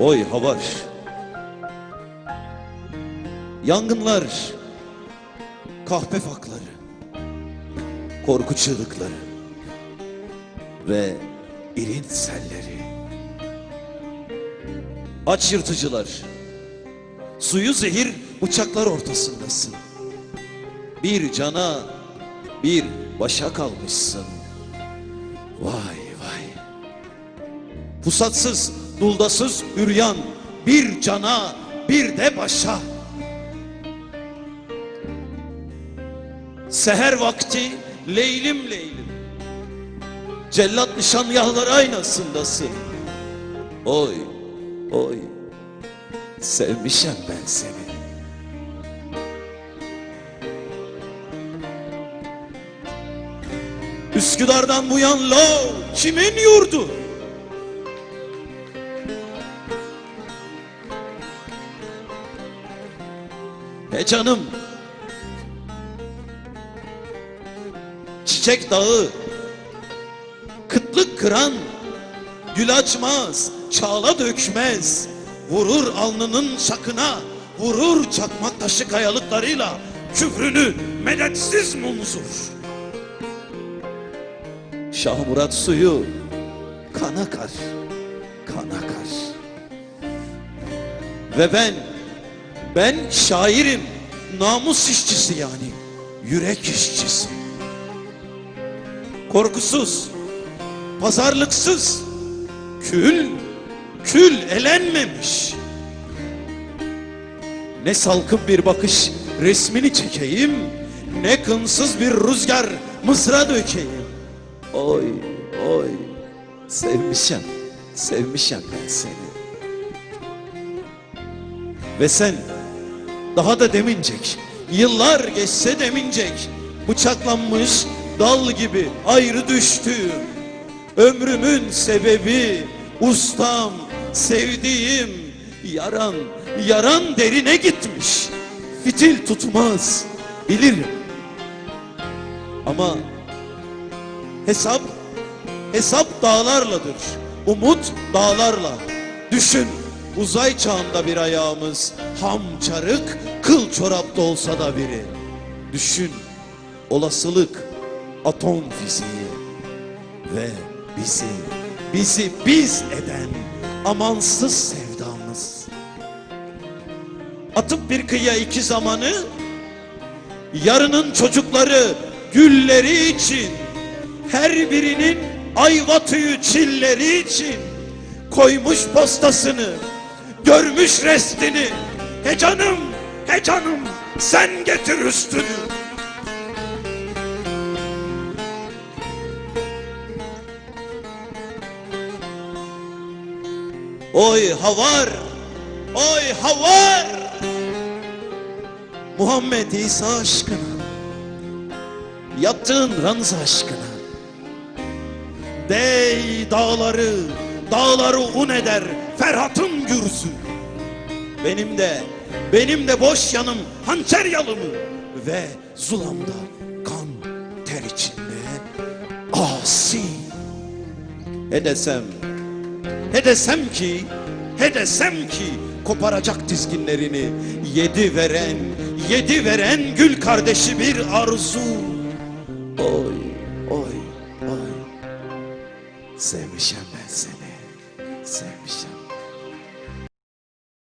Oy havar. Yangınlar, kahpe fakları, korku çığlıkları ve irin selleri. Aç yırtıcılar, suyu zehir bıçaklar ortasındasın. Bir cana, bir başa kalmışsın. Vay vay. Pusatsız, duldasız üryan, bir cana, bir de başa. Seher vakti leylim leylim. Cellat nişangahlar aynasındasın. Oy, oy. Sevmişem ben seni. Üsküdar'dan bu yan lo kimin yurdu? He canım. Çiçek dağı, kıtlık kıran, gül açmaz, çağla dökmez, vurur alnının şakına, vurur çakmak taşı kayalıklarıyla, küfrünü medetsiz mumzur. Şah Murat suyu kan akar, kan akar. Ve ben, ben şairim, namus işçisi yani, yürek işçisi. Korkusuz, pazarlıksız, kül, kül elenmemiş. Ne salkım bir bakış resmini çekeyim, ne kınsız bir rüzgar mızra dökeyim. Oy, oy, sevmişem, sevmişem ben seni. Ve sen daha da demincek, yıllar geçse demincek, bıçaklanmış dal gibi ayrı düştüğüm, ömrümün sebebi, ustam, sevdiğim, yaran, yaran derine gitmiş. Fitil tutmaz, bilirim. Ama hesap, hesap dağlarladır. Umut dağlarla. Düşün, uzay çağında bir ayağımız, ham çarık, kıl çorapta olsa da biri. Düşün, olasılık, atom fiziği ve bizi, bizi biz eden amansız sevdamız. Atıp bir kıyıya iki zamanı, yarının çocukları gülleri için, her birinin ayva tüyü çilleri için koymuş postasını, görmüş restini. He canım, he canım sen getir üstünü. Oy havar, oy havar. Muhammed İsa aşkına, yaptığın ranza aşkına. Dey dağları, dağları un eder Ferhat'ın gürzü. Benim de, benim de boş yanım hançer yalımı ve zulamda kan ter içinde asi. He desem, he desem ki, he desem ki koparacak dizginlerini yedi veren, yedi veren gül kardeşi bir arzu. Oy, oy, oy. Sevmişem ben seni, sevmişem.